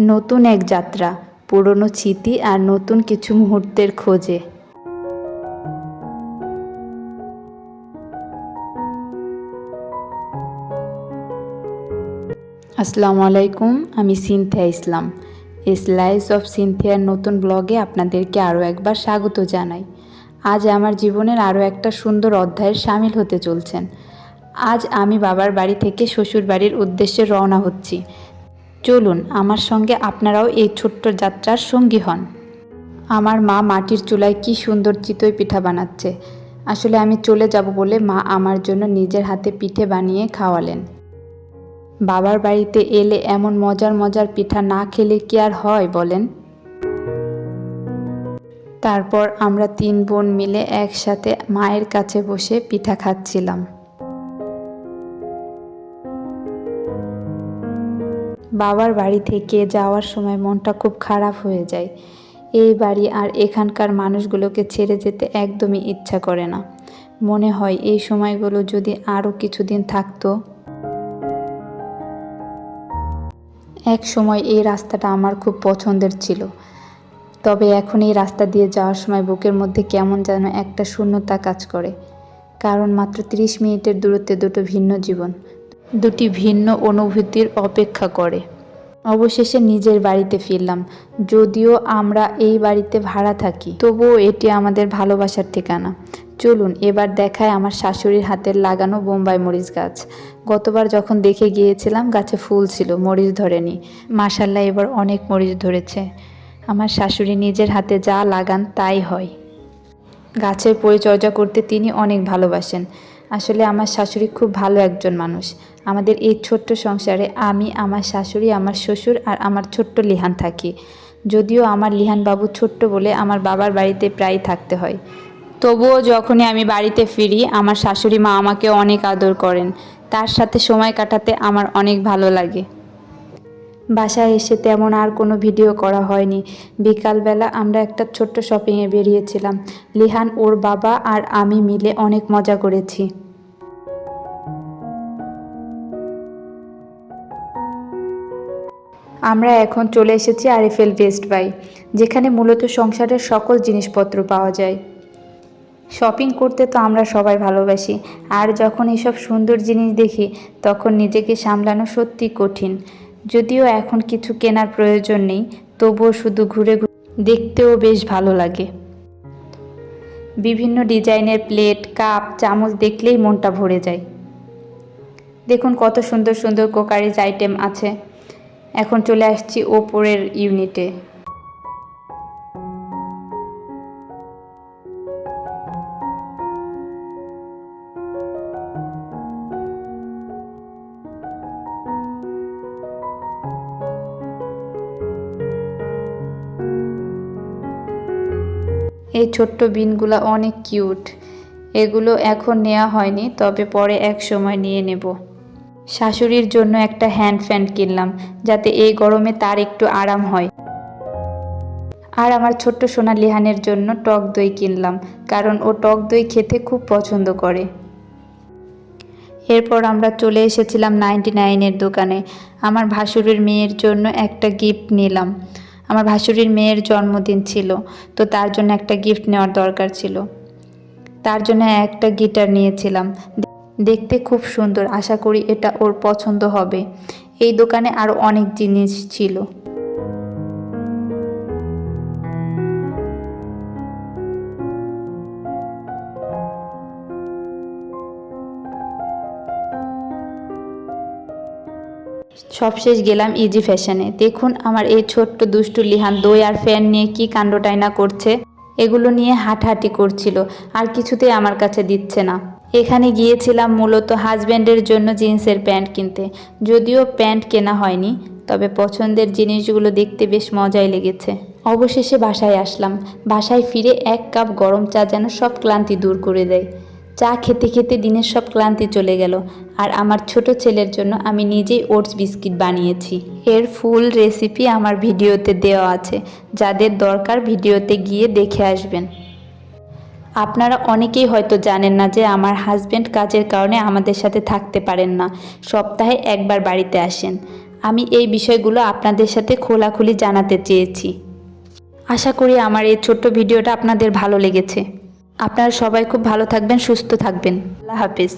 নতুন এক যাত্রা, পুরনো স্মৃতি আর নতুন কিছু মুহূর্তের খোঁজে। আসসালামু আলাইকুম, আমি সিনথিয়া ইসলাম। স্লাইস অফ সিনথিয়ার নতুন ব্লগে আপনাদেরকে আরও একবার স্বাগত জানাই। আজ আমার জীবনের আরও একটা সুন্দর অধ্যায়ের সামিল হতে চলছেন। আজ আমি বাবার বাড়ি থেকে শ্বশুর বাড়ির উদ্দেশ্যে রওনা হচ্ছি। চলুন, আমার সঙ্গে আপনারাও এই ছোট্ট যাত্রার সঙ্গী হন। আমার মা মাটির চুলায় কি সুন্দর চিতই পিঠা বানাচ্ছে। আসলে আমি চলে যাব বলে মা আমার জন্য নিজের হাতে পিঠে বানিয়ে খাওয়ালেন। বাবার বাড়িতে এলে এমন মজার মজার পিঠা না খেলে কি আর হয় বলেন? তারপর আমরা তিন বোন মিলে একসাথে মায়ের কাছে বসে পিঠা খাচ্ছিলাম। বাবার বাড়ি থেকে যাওয়ার সময় মনটা খুব খারাপ হয়ে যায়। এই বাড়ি আর এখানকার মানুষগুলোকে ছেড়ে যেতে একদমই ইচ্ছা করে না। মনে হয় এই সময়গুলো যদি আরও কিছুদিন থাকতো। এক সময় এই রাস্তাটা আমার খুব পছন্দের ছিল। তবে এখন এই রাস্তা দিয়ে যাওয়ার সময় বুকের মধ্যে কেমন যেন একটা শূন্যতা কাজ করে। কারণ মাত্র 30 মিনিটের দূরত্বে দুটো ভিন্ন জীবন, দুটি ভিন্ন অনুভূতির অপেক্ষা করে। অবশেষে নিজের বাড়িতে ফিরলাম। যদিও আমরা এই বাড়িতে ভাড়া থাকি, তবুও এটি আমাদের ভালোবাসার ঠিকানা। চলুন, এবার দেখায় আমার শাশুড়ির হাতের লাগানো বোম্বাই মরিচ গাছ। গতবার যখন দেখে গিয়েছিলাম, গাছে ফুল ছিল, মরিচ ধরেনি। মাসাল্লাহ এবার অনেক মরিচ ধরেছে। আমার শাশুড়ি নিজের হাতে যা লাগান, তাই হয়। গাছের পরিচর্যা করতে তিনি অনেক ভালোবাসেন। আসলে আমার শাশুড়ি খুব ভালো একজন মানুষ। আমাদের এই ছোট্ট সংসারে আমি, আমার শাশুড়ি, আমার শ্বশুর আর আমার ছোট্ট লিহান থাকি। যদিও আমার লিহান বাবু ছোট্ট বলে আমার বাবার বাড়িতে প্রায় থাকতে হয়। তবুও যখনই আমি বাড়িতে ফিরি, আমার শাশুড়ি মা আমাকে অনেক আদর করেন। তার সাথে সময় কাটাতে আমার অনেক ভালো লাগে। বাসায় এসে তেমন আর কোনো ভিডিও করা হয়নি। বিকালবেলা আমরা একটা ছোট্ট শপিংয়ে বেরিয়েছিলাম। লিহান, ওর বাবা আর আমি মিলে অনেক মজা করেছি। আমরা এখন চলে এসেছি আরএফএল বেস্ট বাই, যেখানে মূলত সংসারের সকল জিনিসপত্র পাওয়া যায়। শপিং করতে তো আমরা সবাই ভালোবাসি, আর যখন এসব সুন্দর জিনিস দেখি, তখন নিজেকে সামলানো সত্যি কঠিন। যদিও এখন কিছু কেনার প্রয়োজন নেই, তবুও শুধু ঘুরে ঘুরে দেখতেও বেশ ভালো লাগে। বিভিন্ন ডিজাইনের প্লেট, কাপ, চামচ দেখলেই মনটা ভরে যায়। দেখুন কত সুন্দর সুন্দর কোকারিজ আইটেম আছে। এখন চলে আসছি ওপরের ইউনিটে এই ছোট্ট বিনগুলো অনেক কিউট এগুলো এখন নেওয়া হয়নি, তবে পরে এক সময় নিয়ে নেব। শাশুড়ির জন্য একটা হ্যান্ড ফ্যান কিনলাম, যাতে এই গরমে তার একটু আরাম হয়। আর আমার ছোট্ট সোনা লিহানের জন্য টক দই কিনলাম, কারণ ও টক দই খেতে খুব পছন্দ করে। এরপর আমরা চলে এসেছিলাম নাইনটি নাইনের দোকানে। আমার ভাসুরের মেয়ের জন্য একটা গিফট নিলাম। আমার ভাসুরির মেয়ের জন্মদিন ছিল, তো তার জন্য একটা গিফট নেওয়ার দরকার ছিল। তার জন্য একটা গিটার নিয়েছিলাম। দেখতে খুব সুন্দর। আশা করি এটা ওর পছন্দ হবে। এই দোকানে আরও অনেক জিনিস ছিল। সবশেষ গেলাম ইজি ফ্যাশনে দেখুন আমার এই ছোট্ট দুষ্টু লিহান দই আর ফ্যান নিয়ে কি কাণ্ডটাই না করছে। এগুলো নিয়ে হাঁটাহাঁটি করছিল। আর কিছুতেই আমার কাছে দিচ্ছে না। এখানে গিয়েছিলাম মূলত হাজব্যান্ডের জন্য জিন্সের প্যান্ট কিনতে। যদিও প্যান্ট কেনা হয়নি, তবে পছন্দের জিনিসগুলো দেখতে বেশ মজাই লেগেছে। অবশেষে বাসায় আসলাম। বাসায় ফিরে এক কাপ গরম চা যেন সব ক্লান্তি দূর করে দেয়। চা খেতে খেতে দিনের সব ক্লান্তি চলে গেল, আর আমার ছোট ছেলের জন্য আমি নিজেই ওটস বিস্কিট বানিয়েছি। এর ফুল রেসিপি আমার ভিডিওতে দেওয়া আছে, যাদের দরকার ভিডিওতে গিয়ে দেখে আসবেন। আপনারা অনেকেই হয়তো জানেন না যে আমার হাজব্যান্ড কাজের কারণে আমাদের সাথে থাকতে পারেন না। সপ্তাহে একবার বাড়িতে আসেন। আমি এই বিষয়গুলো আপনাদের সাথে খোলাখুলি জানাতে চেয়েছি। আশা করি আমার এই ছোট্ট ভিডিওটা আপনাদের ভালো লেগেছে। আপনারা সবাই খুব ভালো থাকবেন, সুস্থ থাকবেন। আল্লাহ হাফিজ।